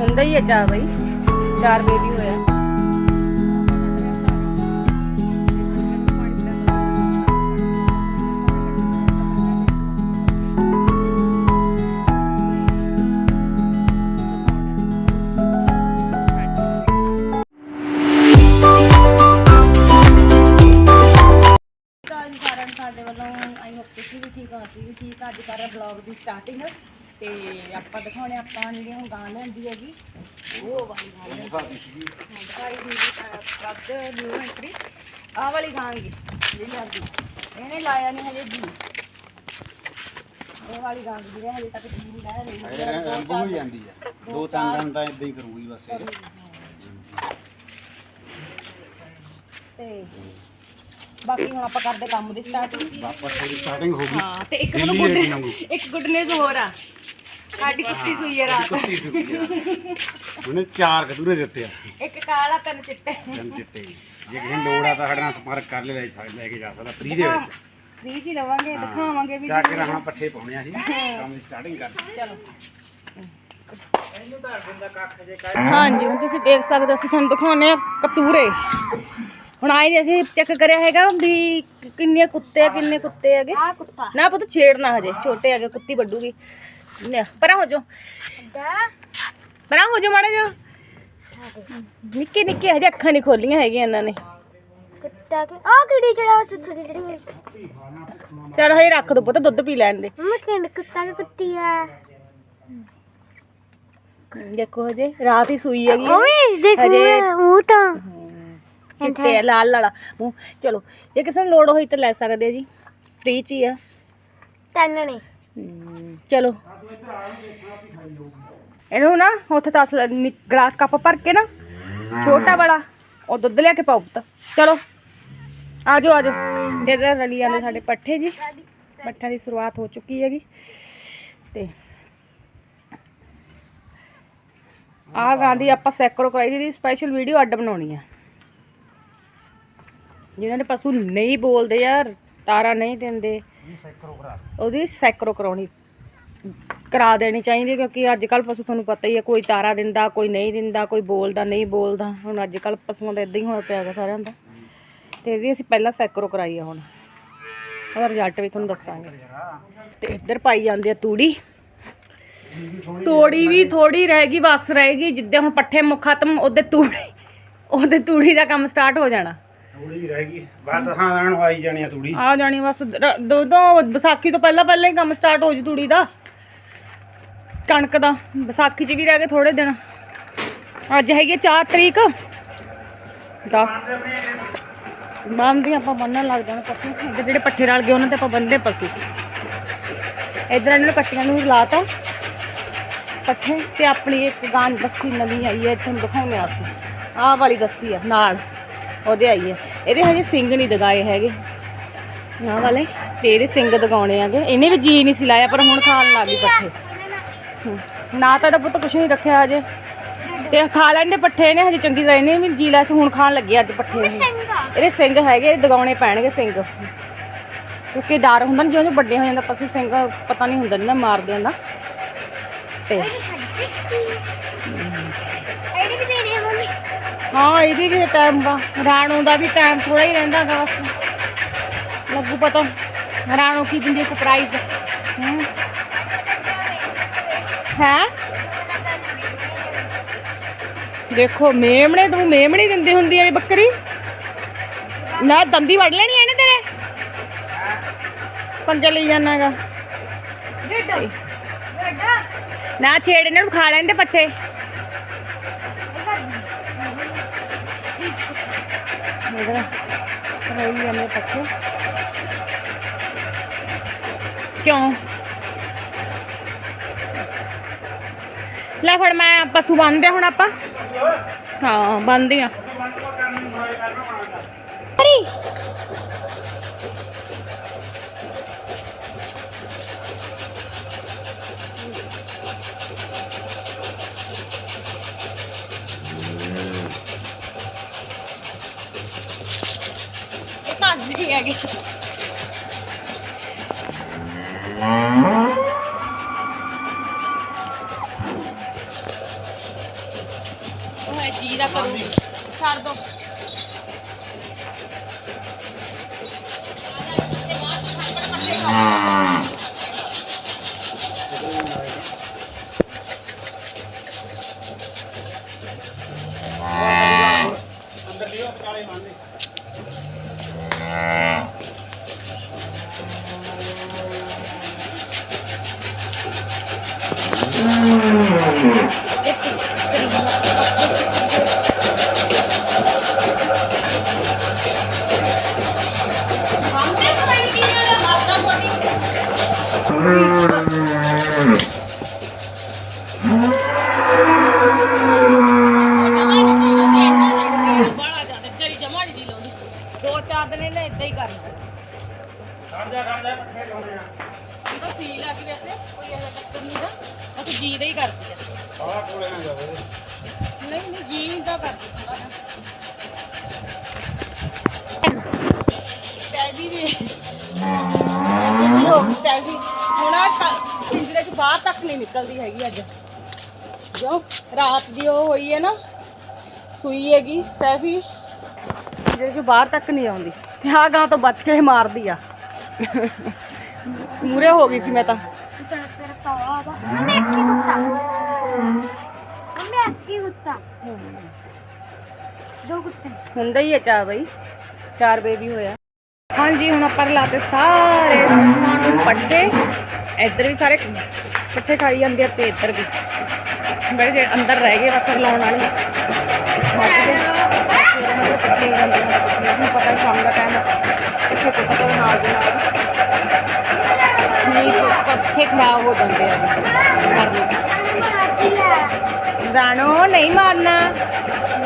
ਹੁੰਦਾ ਹੀ ਹੈ ਚਾਰ ਬਈ। ਚਾਰ ਬੇਬੀ ਅਸੀਂ ਵੀ ਠੀਕ ਆ ਅੱਜ ਕਰ ਰਹੇ ਬਲੌਗ ਦੀ ਸਟਾਰਟਿੰਗ ਤੇ ਆਪਾਂ ਦਿਖਾਉਣੇ ਆਪਾਂ ਜਿਹੜੀ ਹੁਣ ਗਾਂ ਲੈਂਦੀ ਹੈਗੀ। ਉਹ ਵਾਲੀ ਗਾਂ ਲੈਂਦੀ ਹਾਂ, ਦਿਖਾਈ ਦੀ ਪ੍ਰਬਦ ਨਿਊ ਐਂਟਰੀ ਆਹ ਵਾਲੀ ਗਾਂ ਗੀ ਜਿਹੜੀ ਲੈਂਦੀ ਇਹਨੇ ਲਾਇਆ ਨਹੀਂ ਹਜੇ ਜੀ। ਇਹ ਵਾਲੀ ਗਾਂ ਦੀ ਹਜੇ ਤੱਕ ਜੀ ਨਹੀਂ ਲਾਇਆ ਨਹੀਂ ਰੰਗੂ ਹੋ ਜਾਂਦੀ ਆ। ਦੋ ਤਿੰਨ ਦਿਨ ਤਾਂ ਇਦਾਂ ਹੀ ਕਰੂਗੀ ਬਸ ਇਹ। ਤੇ ਬਾਕੀ ਹੁਣ ਆਪਾਂ ਕਰਦੇ ਕੰਮ ਦੀ ਸਟਾਰਟਿੰਗ ਵਾਪਸ ਥੋੜੀ ਸਟਾਰਟਿੰਗ ਹੋ ਗਈ। ਹਾਂ ਤੇ ਇੱਕ ਮੈਨੂੰ ਗੁੱਡ। ਇੱਕ ਗੁੱਡ ਨਿਊਜ਼ ਹੋਰ ਆ। ਸਾਡੀ ਕੁੱਤੀ ਸੂਈ ਹੈ ਰਾਤ। ਕੁੱਤੀ ਉਹਨੇ ਚਾਰ ਕਦੂਰੇ ਦਿੱਤੇ ਆ। ਇੱਕ ਕਾਲਾ ਤਿੰਨ ਚਿੱਟੇ। ਤਿੰਨ ਚਿੱਟੇ। ਜੇ ਕਿਸੇ ਲੋੜ ਆ ਤਾਂ ਸਾਡੇ ਨਾਲ ਸੰਪਰਕ ਕਰ ਲੈ ਲੈ ਕੇ ਜਾ ਸਕਦਾ ਫ੍ਰੀ ਦੇ ਵਿੱਚ। ਫ੍ਰੀ ਜੀ ਲਵਾਂਗੇ ਦਿਖਾਵਾਂਗੇ ਵੀ ਜਾ ਕੇ ਰਹਿਣਾ ਪੱਠੇ ਪਾਉਣੇ ਆ ਸੀ ਕੰਮ ਦੀ ਸਟਾਰਟਿੰਗ ਕਰ। ਚਲੋ। ਹਾਂਜੀ ਹੁਣ ਤੁਸੀਂ ਦੇਖ ਸਕਦੇ ਹੋ, ਅਸੀਂ ਤੁਹਾਨੂੰ ਦਿਖਾਉਨੇ ਆ ਕਤੂਰੇ। ਹੁਣ ਆਏ ਨੇ ਅਸੀਂ ਚੈੱਕ ਕਰਿਆ ਹੈਗਾ ਵੀ ਕਿੰਨੇ ਕੁੱਤੇ ਆ ਕਿੰਨੇ ਕੁੱਤੇ ਹੈਗੇ। ਆ ਕੁੱਤਾ। ਨਾ ਪੁੱਤ ਛੇੜਨਾ ਹਜੇ ਛੋਟੇ ਹੈਗੇ ਕੁੱਤੀ ਵੱਡੂਗੀ ਲੈ ਪਰਾਂ ਹੋ ਜਾ ਪਰਾਂ ਹੋ ਜਾ ਮਾੜੇ ਜਾ ਨਿੱਕੇ ਨਿੱਕੇ ਹਜੇ ਅੱਖਾਂ ਨਹੀਂ ਖੋਲੀਆਂ ਹੈਗੀਆਂ ਇਹਨਾਂ ਨੇ। ਕੁੱਤਾ ਕੇ ਆ ਕਿਹੜੀ ਜਿਹੜਾ ਸੁਸਰੀ ਜਿਹੜੀ ਚਲ ਹਜੇ ਰੱਖ ਦੋ ਪੁੱਤ ਦੁੱਧ ਪੀ ਲੈਣ ਦੇ। ਮੰਮਾ ਕਿੰਨ ਕੁੱਤਾ ਕਿ ਕੁੱਤੀ ਹੈ ਦੇਖੋ ਹਜੇ ਰਾਤ ਹੀ ਸੂਈ ਹੈਗੀ। ਦੇਖ ਹਜੇ- ਉਹ ਤਾਂ। ਚਿੱਟੇ ਲਾਲ ਲਾਲਾ ਮੂੰਹ ਚਲੋ ਜੇ ਕਿਸੇ ਨੂੰ ਲੋੜ ਹੋਈ ਤਾਂ ਲੈ ਸਕਦੇ ਆ ਜੀ। ਫ੍ਰੀ ਚ ਹੀ ਆ। ਤਨ ਨੇ। ਹਮ, ਚਲੋ। ਇਹਨੂੰ ਨਾ ਉੱਥੇ ਤਾਂ ਗਲਾਸ ਕੱਪ ਭਰ ਕੇ ਨਾ ਛੋਟਾ ਵਾਲਾ ਉਹ ਦੁੱਧ ਲਿਆ ਕੇ ਪਾਓ ਪੁੱਤ। ਚਲੋ ਆਜੋ ਆਜੋ। ਇਧਰ ਰਲੀ ਜਾਂਦੇ ਸਾਡੇ ਪੱਠੇ ਜੀ। ਪੱਠਿਆਂ ਦੀ ਸ਼ੁਰੂਆਤ ਹੋ ਚੁੱਕੀ ਹੈਗੀ। ਤੇ ਆਹ ਗਾਂਦੀ ਆਪਾਂ ਸੈਕਰੋ ਕਰਾਈ ਦੀ ਸਪੈਸ਼ਲ ਵੀਡੀਓ ਅੱਡ ਬਣਾਉਣੀ ਆ। ਜਿਨ੍ਹਾਂ ਦੇ ਪਸ਼ੂ ਨਹੀਂ ਬੋਲਦੇ ਯਾਰ ਤਾਰਾ ਨਹੀਂ ਦਿੰਦੇ। ਉਹਦੀ ਸੈਕਰੋ ਕਰਾਉਣੀ ਕਰਾ ਦੇਣੀ ਚਾਹੀਦੀ ਕਿਉਂਕਿ ਅੱਜ ਕੱਲ ਪਸ਼ੂ ਤੁਹਾਨੂੰ ਪਤਾ ਹੀ ਹੈ ਕੋਈ ਤਾਰਾ ਦਿੰਦਾ ਕੋਈ ਨਹੀਂ ਦਿੰਦਾ ਕੋਈ ਬੋਲਦਾ ਨਹੀਂ ਬੋਲਦਾ। ਹੁਣ ਅੱਜ ਕੱਲ ਪਸ਼ੂਆਂ ਦਾ ਇਦਾਂ ਹੀ ਹੋਇਆ ਪਿਆ ਹੈਗਾ ਸਾਰਿਆਂ ਦਾ। ਤੇ ਇਹਦੀ ਅਸੀਂ ਪਹਿਲਾਂ ਸੈਕਰੋ ਕਰਾਈ ਆ ਹੁਣ। ਉਹਦਾ ਰਿਜ਼ਲਟ ਵੀ ਤੁਹਾਨੂੰ ਦੱਸਾਂਗੇ। ਤੇ ਇੱਧਰ ਪਾਈ ਜਾਂਦੇ ਆ ਤੂੜੀ। ਤੋੜੀ ਵੀ ਥੋੜੀ ਰਹਿ ਗਈ ਬਸ ਰਹੇਗੀ ਜਿੱਦੇ ਹੁਣ ਪੱਠੇ ਮੁੱਖ ਖਤਮ ਉਹਦੇ ਤੂੜੀ ਉਹਦੇ ਤੂੜੀ ਦਾ ਕੰਮ ਸਟਾਰਟ ਹੋ ਜਾਣਾ। ਥੋੜੀ ਰਹਿ ਗਈ। ਬਾਅਦ ਹਾਂ ਰਹਿਣ ਆਈ ਜਾਣੀ ਆ ਤੂੜੀ। ਆ ਜਾਣੀ ਬਸ ਰ- ਦੋ ਦੋ ਵਿਸਾਖੀ ਤੋਂ ਪਹਿਲਾਂ ਪਹਿਲਾਂ ਹੀ ਕੰਮ ਸਟਾਰਟ ਹੋ ਜੂ ਤੂੜੀ ਦਾ। ਕਣਕ ਦਾ, ਵਿਸਾਖੀ 'ਚ ਵੀ ਰਹਿ ਗਏ ਥੋੜੇ ਦਿਨ। ਅੱਜ ਹੈਗੀ 4 ਤਰੀਕ। 10 ਬੰਨ੍ਹਦੇ ਆਪਾਂ ਬੰਨਣ ਲੱਗ ਜਾਣਾ ਪਸ਼ੂ। ਇੱਧਰ ਜਿਹੜੇ ਪੱਠੇ ਰਲ ਗਏ, ਉਹਨਾਂ ਤੇ ਆਪਾਂ ਬੰਨਦੇ ਪਸ਼ੂ। ਇੱਧਰ ਇਹਨਾਂ ਨੂੰ ਕੱਟੀਆਂ ਨੂੰ ਲਾਤਾ। ਪੱਠੇ ਤੇ ਆਪਣੀ ਇੱਕ ਗਾਂ, ਦੱਸੀ ਨਵੀਂ ਆਈ ਹੈ ਤੁਹਾਨੂੰ ਦਿਖਾਉਂਦੇ ਹਾਂ ਅਸੀਂ। ਆਹ ਵਾਲੀ ਦੱਸੀ ਆ, ਨਾਲ। ਉਹਦੇ ਆਈ ਹੈ। ਇਹਦੇ ਹਜੇ ਸਿੰਘ ਨਹੀਂ ਦਗਾਏ ਹੈਗੇ। ਆਹ ਵਾਲੇ, ਤੇ ਇਹਦੇ ਸਿੰਗ ਦਗਾਉਣੇ ਆਗੇ ਇਹਨੇ ਵੀ ਜੀ ਨਹੀਂ ਸੀ ਲਾਇਆ, ਪਰ ਹੁਣ ਖਾਣ ਲੱਗ ਗਈ ਪੱਠੇ। ਨਾ ਤਾਂ ਇਹਦਾ ਪੁੱਤ ਕੁਛ ਨਹੀਂ ਰੱਖਿਆ ਹਜੇ। ਤੇ ਖਾ ਲੈਂਦੇ ਪੱਠੇ ਨੇ ਹਜੇ ਚੰਗੀ ਤਰ੍ਹਾਂ ਇਹਨੇ ਵੀ ਜੀ ਲਾਇਆ ਸੀ, ਹੁਣ ਖਾਣ ਲੱਗੇ ਅੱਜ ਪੱਠੇ ਇਹ। ਇਹਦੇ ਸਿੰਘ ਹੈਗੇ ਦਗਾਉਣੇ ਪੈਣਗੇ ਸਿੰਘ। ਕਿਉਂਕਿ ਡਰ ਹੁੰਦਾ ਨਾ ਜਿਉਂ ਵੱਡੇ ਹੋ ਜਾਂਦਾ ਪਸ਼ੂ, ਸਿੰਘ ਪਤਾ ਨਹੀਂ ਹੁੰਦਾ ਨਾ ਮਾਰਦੇ ਹੁੰਦਾ ਤੇ ਇਹਦੀ ਵੀ ਦੇਣੀ ਹੈ ਮੰਮੀ ਹਾਂ ਇਹਦੀ ਵੀ ਟਾਈਮ ਦਾ ਰਾਣੋ ਦਾ ਵੀ ਟਾਈਮ ਥੋੜਾ ਹੀ ਰਹਿੰਦਾ ਗਾ। ਬਸ ਲੱਗੂ ਪਤਾ ਰਾਣੋ ਕੀ ਦਿੰਦੀ ਸਰਪ੍ਰਾਈਜ਼ ਹੈ? ਦੇਖੋ ਮੇਮਣੇ ਤੂੰ ਮੇਮਣੀ ਦਿੰਦੀ ਹੁੰਦੀ ਹੈ ਬੱਕਰੀ। ਨਾ ਦੰਦੀ ਵੜ ਲੈਣੀ ਇਹਨੇ ਤੇਰੇ। ਪੰਜੇ ਲਈ ਜਾਣਾਗਾ ਨਾ ਛੇੜ ਇਹਨਾਂ ਨੂੰ ਖਾ ਲੈਂਦੇ ਪੱਠੇ। ਕਿਉਂ? ਲੈ ਫੜ ਮੈਂ ਪਸ਼ੂ ਬੰਨਦੇ ਹੁਣ ਆਪਾਂ। ਹਾਂ ਬੰਨਦੇ ਆ। ਅਰੀ ਨਹੀਂ ਹੈਗੇ। ਉਹ ਹੈ ਜੀਰਾ ਕਰੂ। ਛੱਡ ਦੋ। ਅੰਦਰ ਜੀ ਦਾ ਹੀ ਕਰਦੀ ਆ। ਸਾਲਾ ਕੋਲੇ ਨਾ ਜਾਵੇ। ਨਹੀਂ ਨਹੀਂ ਜੀ ਦਾ ਕਰਦੀ ਥੋੜਾ ਸਟੈਬੀ ਵੀ ਇਹ ਹੋ ਗਈ ਸਟੈਬੀ ਹੁਣ ਆ ਕ- ਪਿੰਜਰੇ ਚ ਬਾਹਰ ਤੱਕ ਨਹੀਂ ਨਿਕਲਦੀ ਹੈਗੀ ਅੱਜ। ਜੋ ਰਾਤ ਦੀ ਉਹ ਹੋਈ ਹੈ ਨਾ ਸੂਈ ਹੈਗੀ ਸਟੈਫੀ ਪਿੰਜਰੇ ਚ ਬਾਹਰ ਤੱਕ ਨਹੀਂ ਆਉਂਦੀ। ਤੇ ਆਹ ਗਾਂ ਤੋਂ ਬਚ ਕੇ ਮਾਰਦੀ ਆ। ਮੂਰੇ ਹੋ ਗਈ ਸੀ ਮੈਂ ਤਾਂ। ਤੇਰਾ ਤੇਰਾ ਕਾਵਾ ਵਾ ਮੰਮੀ ਅੱਕੀ ਕੁੱਤਾ ਮੰਮੀ ਕੁੱਤੇ ਹੁੰਦਾ ਹੀ ਹੈ ਚਾਰ ਬਈ। ਚਾਰ ਬੇਬੀ ਹੋਇਆ। ਹਾਂਜੀ, ਹੁਣ ਆਪਾਂ ਲਾਤੇ ਸਾਰੇ ਸਮਾਨ ਨੂੰ ਪੱਟੇ। ਇੱਧਰ ਵੀ ਸਾਰੇ ਪੱਠੇ ਖਾਈ ਜਾਂਦੇ ਆ ਤੇ ਇੱਧਰ ਵੀ। ਬੜੇ ਜਿਹੜੇ ਅੰਦਰ ਰਹਿ ਗਏ ਬਸ ਲਾਉਣ ਵਾਲੇ। ਪੱਠੇ ਜਾਂਦੇ ਆ ਤੁਹਾਨੂੰ ਪਤਾ ਸ਼ਾਮ ਦਾ ਟਾਈਮ ਇੱਥੇ ਕੁੱਤਾ ਨਾਲ ਦੇ ਨਾਲ। ਨਹੀਂ ਫਿਰ ਖਰਾਬ ਹੋ ਜਾਂਦੇ ਆ। ਰਾਣੋ, ਨਹੀਂ ਮਾਰਨਾ।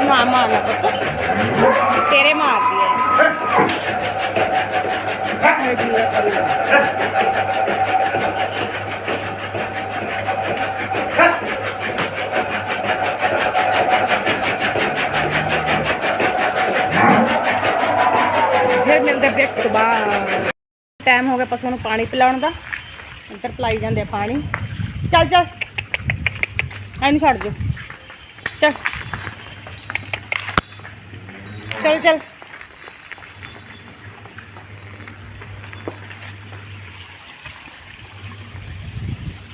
ਨਾ ਮਾਰਨਾ ਪੁੱਤ। ਤੇਰੇ ਮਾਰਦੀ ਹੈ ਫਿਰ ਮਿਲਦੇ ਬ੍ਰੇਕ ਤੋਂ ਬਾਅਦ। ਟਾਈਮ ਹੋ ਗਿਆ ਪਸ਼ੂ ਨੂੰ ਪਾਣੀ ਪਿਲਾਉਣ ਦਾ। ਇੱਧਰ ਪਿਲਾਈ ਜਾਂਦੇ ਆ ਪਾਣੀ। ਚੱਲ ਚੱਲ। ਐਨੂੰ ਛੱਡ ਦਿਓ। ਚੱਲ। ਚੱਲ ਚੱਲ।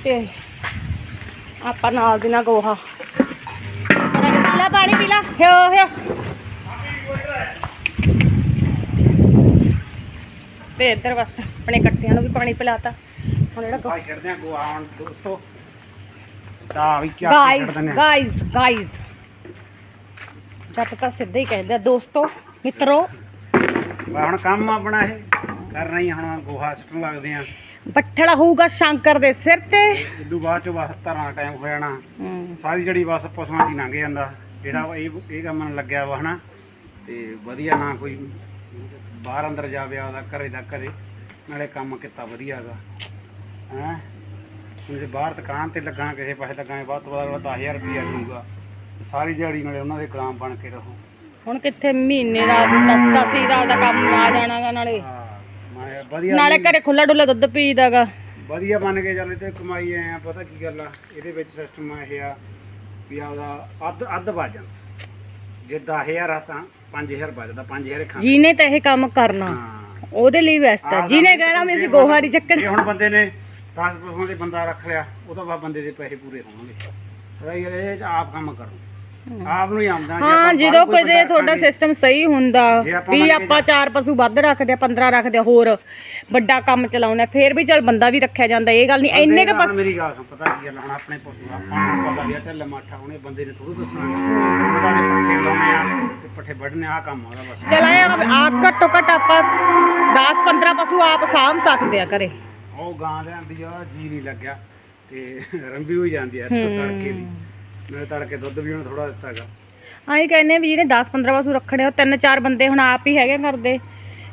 ਤੇ ਆਪਾਂ ਨਾਲ ਦੀ ਨਾਲ ਗੋਹਾ। ਪੀਲਾ ਪਾਣੀ, ਪੀਲਾ। ਹਿਓ ਹਿਓ। ਤੇ ਇੱਧਰ ਬਸ, ਆਪਣੇ ਕੱਟਿਆਂ ਨੂੰ ਵੀ ਪਾਣੀ ਪਿਲਾਤਾ। ਹੁਣ ਜਿਹੜਾ ਭਾਈ ਖੇਡਦੇ ਆ ਗੋਆ ਹੁਣ ਦੋਸਤੋ। ਤਾਂ ਵੀ ਕੀ ਗਾਇਜ਼ ਖੇਡਦੇ ਨੇ। ਗਾਇਜ਼ ਗਾਇਜ਼ ਜੱਟ ਤਾਂ ਸਿੱਧਾ ਹੀ ਕਹਿੰਦੇ ਆ ਦੋਸਤੋ ਮਿੱਤਰੋ। ਬਾ ਹੁਣ ਕੰਮ ਆਪਣਾ ਇਹ ਕਰਨਾ ਹੀ ਆ, ਹੁਣ ਗੋਹਾ ਸੁੱਟਣ ਲੱਗਦੇ ਆ। ਬੱਠੜਾ ਹੋਊਗਾ ਸ਼ੰਕਰ ਦੇ ਸਿਰ ਤੇ। ਇਦੋਂ ਬਾਅਦ ਚ ਬਸ ਧਰਾਂ ਦਾ ਟਾਈਮ ਹੋ ਜਾਣਾ। ਹਮ, ਸਾਰੀ ਜੜੀ ਬਸ ਪਸ਼ੂਆਂ 'ਚ ਹੀ ਲੰਘ ਜਾਂਦਾ। ਜਿਹੜਾ ਵਾ ਇਹ ਇਹ ਕੰਮ ਨੂੰ ਲੱਗਿਆ ਵਾ ਹਨਾ। ਤੇ ਵਧੀਆ ਨਾ ਕੋਈ ਬਾਹਰ ਅੰਦਰ ਜਾਵੇ ਆਦਾ ਘਰੇ ਦਾ ਘਰੇ। ਨਾਲੇ ਕੰਮ ਕੀਤਾ ਵਧੀਆ ਹੈਗਾ। ਹੈਂ? ਜੇ ਬਾਹਰ ਦੁਕਾਨ ਤੇ ਲੱਗਾ ਕਿਸੇ ਪਾਸੇ ਲੱਗਾ ਬਾਅਦ ਤੋਂ ਬਾਅਦ 10000 ਰੁਪਇਆ ਦਊਗਾ। ਸਾਰੀ ਦਿਹਾੜੀ ਨਾਲੇ ਉਹਨਾਂ ਦੇ ਗੁਲਾਮ ਬਣ ਕੇ ਰਹੋ। ਹੁਣ ਕਿੱਥੇ ਮਹੀਨੇ ਦਾ 10 10 ਹਜ਼ਾਰ ਦਾ ਕੰਮ ਆ ਜਾਣਾਗਾ ਨਾਲੇ। ਹਾਂ ਮੈਂ ਵਧੀਆ ਨਾਲੇ ਘਰੇ ਖੁੱਲਾ ਡੁੱਲਾ ਦੁੱਧ ਪੀਦਾਗਾ ਵਧੀਆ ਬਣ ਕੇ ਚੱਲ ਤੇ ਕਮਾਈ ਆਏ ਆ ਪਤਾ ਕੀ ਗੱਲ ਆ? ਇਹਦੇ ਵਿੱਚ ਸਿਸਟਮ ਇਹ ਆ ਵੀ ਆਪਦਾ ਅੱਧ ਅੱਧ ਵੱਜ ਜਾਂਦਾ। ਜੇ 10000 ਆ ਤਾਂ 5000 ਬਚਦਾ 5000 ਖਾਂ ਜਿਹਨੇ ਤਾਂ ਇਹ ਕੰਮ ਕਰਨਾ ਉਹਦੇ ਲਈ ਬੈਸਟ ਆ। ਜਿਹਨੇ ਕਹਿਣਾ ਵੀ ਅਸੀਂ ਗੋਹਾ ਨਹੀਂ ਚੱਕਣਾ। ਜੇ ਹੁਣ ਬੰਦੇ ਨੇ 10 ਪਸ਼ੂਆਂ ਦੇ ਬੰਦਾ ਰੱਖ ਲਿਆ ਉਹਦਾ ਬਾਅਦ ਬੰਦੇ ਦੇ ਪੈਸੇ ਪੂਰੇ ਹੋਣਗੇ। ਗੱਲ ਇਹ 'ਚ ਆਪ ਕੰਮ ਕਰੋ। ਆਪ ਨੂੰ ਹੀ ਆਮਦਨ ਹਾਂ ਆਪਾਂ ਜਦੋਂ ਕਦੇ ਤੁਹਾਡਾ ਸਿਸਟਮ ਸਹੀ ਹੁੰਦਾ ਆਪਾਂ ਵੀ ਆਪਾਂ ਚਾਰ ਪਸ਼ੂ ਵੱਧ ਰੱਖਦੇ ਆ 15 ਰੱਖਦੇ ਆ ਹੋਰ ਵੱਡਾ ਕੰਮ ਚਲਾਉਣਾ ਫੇਰ ਵੀ ਚਲ ਬੰਦਾ ਵੀ ਰੱਖਿਆ ਜਾਂਦਾ ਇਹ ਗੱਲ ਨਹੀਂ ਇੰਨੇ ਕ ਬਸ ਮੇਰੀ ਗੱਲ ਸੁਣ ਪਤਾ ਕੀ ਗੱਲ ਹੁਣ ਆਪਣੇ ਪਸ਼ੂ ਆਪਾਂ ਨੂੰ ਪਤਾ ਵੀ ਆ ਢਿੱਲ ਮਾਠਾ ਉਹਨੇ ਬੰਦੇ ਨੇ ਥੋੜ੍ਹਾ ਦੱਸਣਾ ਉਹਦਾ ਦੇ ਪੱਠੇ ਲਾਉਣੇ ਆ ਤੇ ਪੱਠੇ ਵੱਢਣੇ ਆ ਕੰਮ ਉਹਦਾ ਬਸ। ਚਲਾਇਆ ਆ ਘੱਟੋ ਘੱਟ ਆਪਾਂ 10 15 ਪਸ਼ੂ ਆਪ ਸਾਂਭ ਸਕਦੇ ਆ ਘਰੇ। ਉਹ ਗਾਂ ਲਿਆਂਦੀ ਆ ਜੀ ਨਹੀਂ ਲੱਗਿਆ ਤੇ ਰੰਬੀ ਹੋਈ ਜਾਂਦੀ ਆ ਇੱਥੇ ਤੜਕੇ ਦੀ। ਮੈਂ ਤੜਕੇ ਦੁੱਧ ਵੀ ਉਹਨੂੰ ਥੋੜਾ ਦਿੱਤਾ ਹੈਗਾ ਆਈ ਕਹਿੰਦੇ ਵੀ ਜਿਹਨੇ 10 15 ਪਸ਼ੂ ਰੱਖਣੇ ਉਹ ਤਿੰਨ ਚਾਰ ਬੰਦੇ ਹੁਣ ਆਪ ਹੀ ਹੈਗੇ ਕਰਦੇ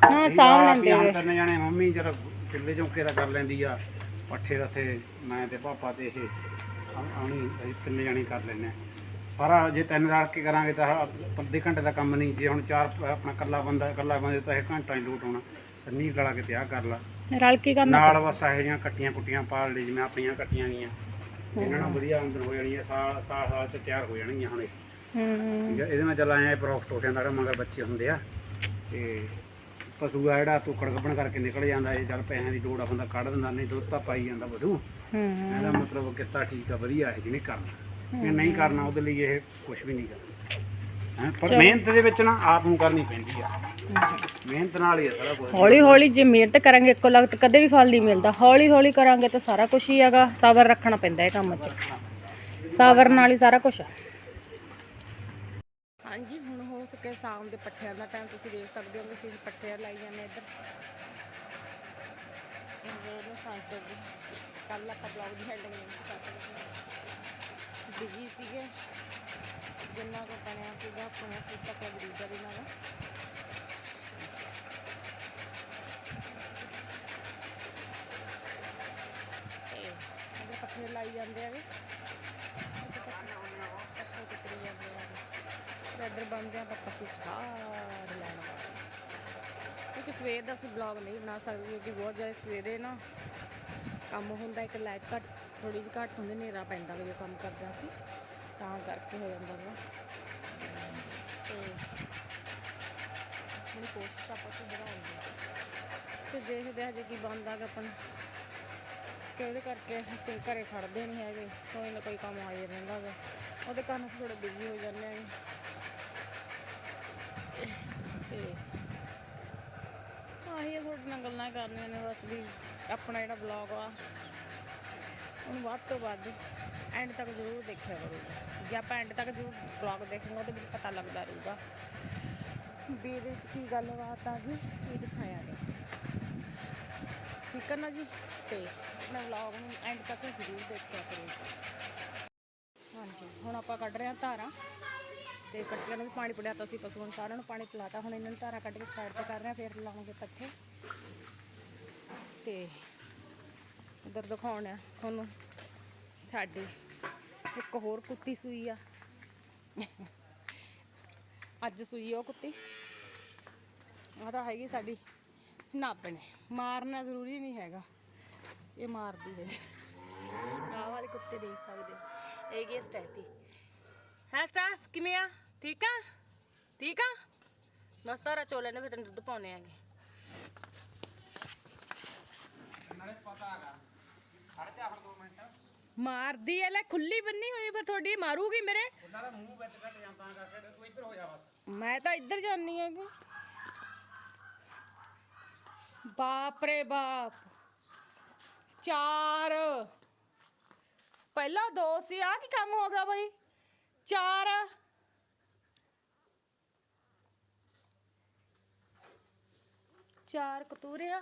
ਹਾਂ ਸਾਂਭ ਲੈਂਦੇ ਹੁਣ ਹੋਏ। ਤਿੰਨ ਜਾਣੇ ਮੰਮੀ ਜਰਾ ਕਿੱਲੇ ਚੌਂਕੇ ਦਾ ਕਰ ਲੈਂਦੀ ਆ ਪੱਠੇ ਦਾ ਤੇ ਮੈਂ ਤੇ ਪਾਪਾ ਤੇ ਇਹ ਆਉਣੀ ਅਸੀਂ ਤਿੰਨ ਜਾਣੇ ਕਰ ਲੈਨੇ ਆ। ਸਾਰਾ ਜੇ ਤਿੰਨ ਰਲ ਕੇ ਕਰਾਂਗੇ ਤਾਂ ਆਹ ਅੱਧੇ ਘੰਟੇ ਦਾ ਕੰਮ ਨਹੀਂ ਜੇ ਹੁਣ ਚਾਰ ਆਪਣਾ ਇਕੱਲਾ ਬੰਦਾ ਇਕੱਲਾ ਬੰਦੇ ਤਾਂ ਇਹ ਘੰਟਾ ਹੀ ਲੋਟ ਹੋਣਾ। ਸੰਨੀ ਰਲਾ ਕੇ ਤਿਆਰ ਕਰ ਲਾ। ਰਲ ਕੇ ਕਰਨਾ ਨਾਲ ਬਸ ਇਹੋ ਜਿਹੀਆਂ ਕੱਟੀਆਂ ਕੁੱਟੀਆਂ ਪਾਲ ਲਈ ਜਿਵੇਂ ਆਪਣੀਆਂ ਕੱਟੀਆਂ ਗਈਆਂ। ਇਹਨਾਂ ਨਾਲ ਵਧੀਆ ਆਮਦਨ ਹੋ ਜਾਣੀ ਹੈ ਸਾਲ ਸਾਲ ਸਾਲ ਚ ਤਿਆਰ ਹੋ ਜਾਣਗੀਆਂ ਹੁਣ ਇਹ। ਹੂੰ। ਠੀਕ ਹੈ ਇਹਦੇ ਨਾਲ ਚੱਲ ਆਇਆ ਪ੍ਰੋਫਿਟ ਹੋ ਜਾਂਦਾ ਜਿਹੜਾ ਮਗਰ ਬੱਚੇ ਹੁੰਦੇ ਆ। ਤੇ ਪਸ਼ੂ ਆ ਜਿਹੜਾ ਤੋਕੜ ਗੱਭਣ ਕਰਕੇ ਨਿਕਲ ਜਾਂਦਾ ਇਹ ਚੱਲ ਪੈਸਿਆਂ ਦੀ ਲੋੜ ਆ ਬੰਦਾ ਕੱਢ ਦਿੰਦਾ ਨਹੀਂ ਦੁੱਧ ਤਾਂ ਪਾਈ ਜਾਂਦਾ ਪਸ਼ੂ। ਹੂੰ। ਇਹਦਾ ਮਤਲਬ ਕਿੱਤਾ ਠੀਕ ਆ ਵਧੀਆ ਹੈ ਜਿਹਨੇ ਕਰਨਾ। ਜੇ ਨਹੀਂ ਕਰਨਾ ਉਹਦੇ ਲਈ ਇਹ ਕੁਝ ਵੀ ਨਹੀਂ ਕਰਨਾ। ਹੈਂ, ਪਰ ਮਿਹਨਤ ਦੇ ਵਿੱਚ ਨਾ ਆਪ ਨੂੰ ਕਰਨੀ ਪੈਂਦੀ ਆ। ਮਿਹਨਤ ਨਾਲ ਹੀ ਆ ਸਾਰਾ ਕੁਝ ਹੌਲੀ ਹੌਲੀ ਜੇ ਮਿਹਨਤ ਕਰਾਂਗੇ ਇੱਕੋ ਲਗਤ ਕਦੇ ਵੀ ਫਲ ਨਹੀਂ ਮਿਲਦਾ। ਹੌਲੀ ਹੌਲੀ ਕਰਾਂਗੇ ਤਾਂ ਸਾਰਾ ਕੁਝ ਹੀ ਹੈਗਾ। ਸਬਰ ਰੱਖਣਾ ਪੈਂਦਾ ਇਹ ਕੰਮ 'ਚ। ਸਬਰ ਨਾਲ ਹੀ ਸਾਰਾ ਕੁਝ ਹਾਂਜੀ ਹੁਣ ਹੋ ਸਕੇ ਸ਼ਾਮ ਦੇ ਪੱਠਿਆਂ ਦਾ ਟਾਈਮ ਤੁਸੀਂ ਦੇਖ ਸਕਦੇ ਹੋ ਕਿ ਅਸੀਂ ਪੱਠੇ ਲਾਈ ਜਾਂਦੇ ਇੱਧਰ। ਇਹ ਨੂੰ ਸਾਂਤੋ ਜੀ ਕੱਲ ਆਪਾਂ ਬਲੌਗ ਦੀ ਹੈਡਿੰਗ ਬਿਜ਼ੀ ਸੀਗੇ। ਜਿੰਨਾ ਕੋ ਬਣਿਆ ਸੀਗਾ, ਆਪਣੇ ਸਿੱਟਾ ਕੇ ਗਰੀਬਰੀ ਨਾਲ ਤੇ ਇਹਦੇ ਲਾਈ ਜਾਂਦੇ ਆਗੇ ਪੱਠੇ ਕੁੱਤਰੀ ਜਾਂਦੇ ਆਗੇ ਰੈਡਰ ਬਣਦੇ ਆ ਆਪਾਂ ਪਸ਼ੂ ਲੈਣ ਕਿਉਂਕਿ ਸਵੇਰ ਦਾ ਅਸੀਂ ਬਲੌਗ ਨਹੀਂ ਬਣਾ ਸਕਦੇ, ਕਿਉਂਕਿ ਬਹੁਤ ਜ਼ਿਆਦਾ ਸਵੇਰੇ ਨਾ ਕੰਮ ਹੁੰਦਾ, ਇੱਕ ਲਾਈਟ ਘੱਟ ਥੋੜੀ ਜਿਹੀ ਘੱਟ ਹੁੰਦੀ, ਹਨੇਰਾ ਪੈਂਦਾ ਵਾ ਕੰਮ ਕਰਦਾ ਸੀ ਤਾਂ ਕਰਕੇ ਹੋ ਜਾਂਦਾ ਵਾ। ਤੇ ਮੇਰੀ ਕੋਸ਼ਿਸ਼ ਆਪਾਂ ਤੋਂ ਬਣਾਉਣ ਦੀ ਤੇ ਦੇਖਦੇ ਆ ਜੇ ਕੀ ਬਣਦਾ ਗਾ ਆਪਣਾ। ਕਿਹੜੇ ਕਰਕੇ ਅਸੀਂ ਘਰੇ ਖੜਦੇ ਨਹੀਂ ਹੈਗੇ, ਕੋਈ ਨਾ ਕੋਈ ਕੰਮ ਆ ਹੀ ਰਹਿੰਦਾ ਗਾ। ਉਹਦੇ ਕਾਰਨ ਅਸੀਂ ਥੋੜੇ ਬਿਜ਼ੀ ਹੋ ਜਾਂਦੇ ਹਾਂ ਤੇ ਆਹੀ ਆ ਤੁਹਾਡੇ ਨਾਲ ਗੱਲਾਂ ਕਰਨੀਆਂ ਨੇ ਬਸ ਵੀ ਆਪਣਾ ਜਿਹੜਾ ਬਲੌਗ ਆ, ਉਹਨੂੰ ਵੱਧ ਤੋਂ ਵੱਧ ਐਂਡ ਤੱਕ ਜ਼ਰੂਰ ਦੇਖਿਆ ਕਰੋ ਜੇ ਆਪਾਂ ਐਂਡ ਤੱਕ ਜ਼ਰੂਰ ਬਲੌਗ ਦੇਖਾਂਗੇ, ਉਹਦੇ ਵਿੱਚ ਪਤਾ ਲੱਗਦਾ ਰਹੂਗਾ ਵੀ ਇਹਦੇ ਵਿੱਚ ਕੀ ਗੱਲਬਾਤ ਆ ਗਈ, ਕੀ ਦਿਖਾਇਆ ਗਿਆ ਠੀਕ ਹੈ ਨਾ ਜੀ? ਤੇ ਆਪਣੇ ਵਲੌਗ ਨੂੰ ਐਂਡ ਤੱਕ ਜ਼ਰੂਰ ਦੇਖਿਆ ਕਰੋ ਹਾਂਜੀ, ਹੁਣ ਆਪਾਂ ਕੱਢ ਰਹੇ ਹਾਂ ਧਾਰਾਂ। ਤੇ ਕੱਟਿਆਂ ਨੂੰ ਵੀ ਪਾਣੀ ਪਿਲਾਤਾ ਸੀ ਪਸ਼ੂਆਂ ਨੂੰ, ਸਾਰਿਆਂ ਨੂੰ ਪਾਣੀ ਪਿਲਾਤਾ। ਹੁਣ ਇਹਨਾਂ ਨੂੰ ਧਾਰਾਂ ਕੱਢ ਕੇ ਸਾਈਡ ਤੇ ਕਰ ਰਹੇ ਹਾਂ, ਫਿਰ ਲਾਉਂਗੇ ਪੱਠੇ। ਤੇ ਉਧਰ ਦਿਖਾਉਣਾ ਹੈ ਤੁਹਾਨੂੰ ਸਾਡੀ ਇੱਕ ਹੋਰ ਕੁੱਤੀ ਸੂਈ ਆ। ਅੱਜ ਸੂਈ ਉਹ ਕੁੱਤੀ। ਆ ਤਾਂ ਹੈਗੀ ਸਾਡੀ ਨਾਪਣੇ ਮਾਰਨਾ ਜ਼ਰੂਰੀ ਨਹੀਂ ਹੈਗਾ। ਇਹ ਮਾਰਦੀ ਹੈ ਜੀ। ਆਹ ਵਾਲੇ ਕੁੱਤੇ ਦੇਖ ਸਕਦੇ ਹੋ। ਇਹ ਕੀ ਸਟੈਫੀ ਹੈ ਸਟਾਫ, ਕਿਵੇਂ ਆ? ਠੀਕ ਆ? ਠੀਕ ਆ? ਬਸ ਤਾਰਾ ਚੋਲੇ ਨੇ, ਫਿਰ ਤੈਨੂੰ ਦੁੱਧ ਪਾਉਣੇ ਆਗੇ ਮਾਰਦੀ ਐ ਲੈ ਖੁੱਲੀ ਬੰਨੀ ਹੋਈ ਪਰ ਤੁਹਾਡੀ ਮਾਰੂਗੀ ਮੇਰੇ? ਉਹਨਾਂ ਦਾ ਮੂੰਹ ਵਿੱਚ ਘਟ ਜਾਂਦਾ ਕਰਕੇ ਤੂੰ ਇੱਧਰ ਹੋ ਜਾ ਬਸ। ਮੈਂ ਤਾਂ ਇੱਧਰ ਜਾਨੀ ਹੈਗੀ। ਬਾਪ ਰੇ ਬਾਪ। ਚਾਰ। ਪਹਿਲਾਂ ਦੋ ਸੀ ਆ ਕੀ ਕੰਮ ਹੋ ਗਿਆ ਬਈ? ਚਾਰ। ਚਾਰ ਕਤੂਰੇ ਆ।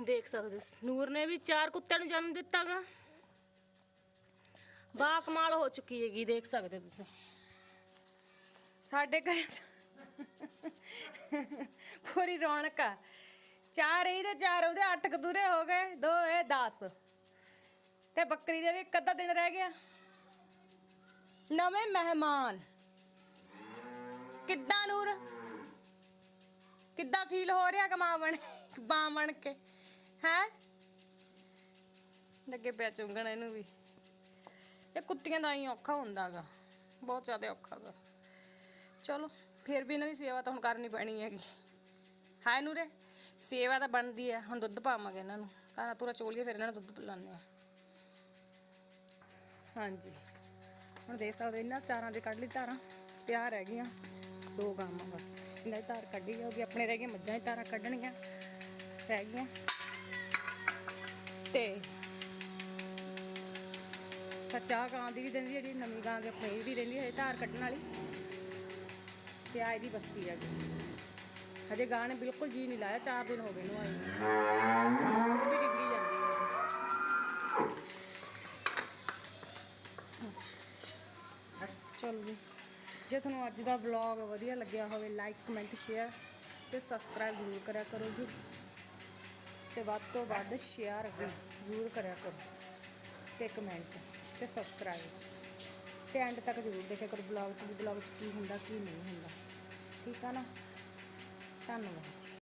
ਦੇਖ ਸਕਦੇ। ਨੂਰ ਨੇ ਵੀ ਚਾਰ ਕੁੱਤਿਆਂ ਨੂੰ ਜਨਮ ਦਿੱਤਾਗਾ। ਬਾ ਕਮਾਲ ਹੋ ਚੁੱਕੀ ਹੈਗੀ, ਦੇਖ ਸਕਦੇ ਤੁਸੀਂ। ਸਾਡੇ ਘਰ ਪੂਰੀ ਰੌਣਕ ਆ। ਚਾਰ ਇਹਦੇ ਚਾਰ, ਉਹਦੇ ਅੱਠ ਕਦੂਰੇ ਹੋ ਗਏ, ਦੋ, ਇਹ 10 ਤੇ ਬੱਕਰੀ ਦੇ ਵੀ ਇੱਕ ਅੱਧਾ ਦਿਨ ਰਹਿ ਗਿਆ। ਨਵੇਂ ਮਹਿਮਾਨ। ਕਿੱਦਾਂ ਨੂਰ? ਕਿੱਦਾਂ ਫੀਲ ਹੋ ਰਿਹਾ ਕਮਾ ਬਣ ਬਾਂ ਬਣ ਕੇ? ਹੈ? ਲੱਗੇ ਪਿਆ ਚੁੰਗਣ ਇਹਨੂੰ ਵੀ। ਇਹ ਕੁੱਤੀਆਂ ਦਾ ਹੀ ਔਖਾ ਹੁੰਦਾਗਾ, ਬਹੁਤ ਜ਼ਿਆਦਾ ਔਖਾ ਗਾ ਚਲੋ, ਫਿਰ ਵੀ ਇਹਨਾਂ ਦੀ ਸੇਵਾ ਤਾਂ ਹੁਣ ਕਰਨੀ ਪੈਣੀ ਹੈਗੀ। ਹਾਏ ਨੂਰੇ, ਸੇਵਾ ਤਾਂ ਬਣਦੀ ਹੈ ਹੁਣ ਦੁੱਧ ਪਾਵਾਂਗੇ ਇਹਨਾਂ ਨੂੰ। ਤਾਰਾ ਤੂਰਾ ਚੋਲੀਏ, ਫਿਰ ਇਹਨਾਂ ਨੂੰ ਦੁੱਧ ਪਿਲਾਉਂਦੇ ਆ। ਹਾਂਜੀ। ਹੁਣ ਦੇਖ ਸਕਦੇ ਇਹਨਾਂ ਚਾਰਾਂ ਦੇ ਕੱਢ ਲਈ ਧਾਰਾਂ। ਤਿਆਰ ਰਹਿ ਗਈਆਂ ਦੋ ਗਾਵਾਂ ਬਸ। ਇਹਨਾਂ ਦੀ ਧਾਰ ਕੱਢੀ ਜਾਊਗੀ, ਆਪਣੇ ਰਹਿ ਗਏ ਮੱਝਾਂ ਦੀ ਤਾਰਾਂ ਕੱਢਣੀਆਂ ਰਹਿ ਗਈਆਂ ਤੇ ਕੱਚਾ ਗਾਂ ਦੀ ਵੀ ਦਿੰਦੀ ਜਿਹੜੀ ਨਵੀਂ ਗਾਂ ਦੀ ਆਪਣੀ ਵੀ ਰਹਿੰਦੀ ਹੈ ਧਾਰ ਕੱਢਣ ਵਾਲੀ। ਤੇ ਆ ਇਹਦੀ ਬੱਸੀ ਆ ਹਜੇ ਗਾਂ ਨੇ ਬਿਲਕੁਲ ਜੀ ਨਹੀਂ ਲਾਇਆ 4 ਦਿਨ ਹੋ ਗਏ ਨੂੰ। ਆਈ ਉਹ ਵੀ ਡਿੱਗੀ ਜਾਂਦੀ ਹੈ ਚਲੋ ਜੀ। ਜੇ ਤੁਹਾਨੂੰ ਅੱਜ ਦਾ ਵਲੌਗ ਵਧੀਆ ਲੱਗਿਆ ਹੋਵੇ ਲਾਈਕ ਕਮੈਂਟ ਸ਼ੇਅਰ ਤੇ ਸਬਸਕ੍ਰਾਈਬ ਜ਼ਰੂਰ ਕਰਿਆ ਕਰੋ ਜੀ। ਤੇ ਵੱਧ ਤੋਂ ਵੱਧ ਸ਼ੇਅਰ ਜ਼ਰੂਰ ਕਰਿਆ ਕਰੋ। ਤੇ ਕਮੈਂਟ ਤੇ ਸਬਸਕ੍ਰਾਈਬ ਤੇ ਐਂਡ ਤੱਕ ਜ਼ਰੂਰ ਦੇਖਿਆ ਕਰੋ ਬਲੌਗ 'ਚ ਵੀ ਬਲੌਗ 'ਚ ਕੀ ਹੁੰਦਾ, ਕੀ ਨਹੀਂ ਹੁੰਦਾ। ਠੀਕ ਆ ਨਾ? ਧੰਨਵਾਦ ਜੀ।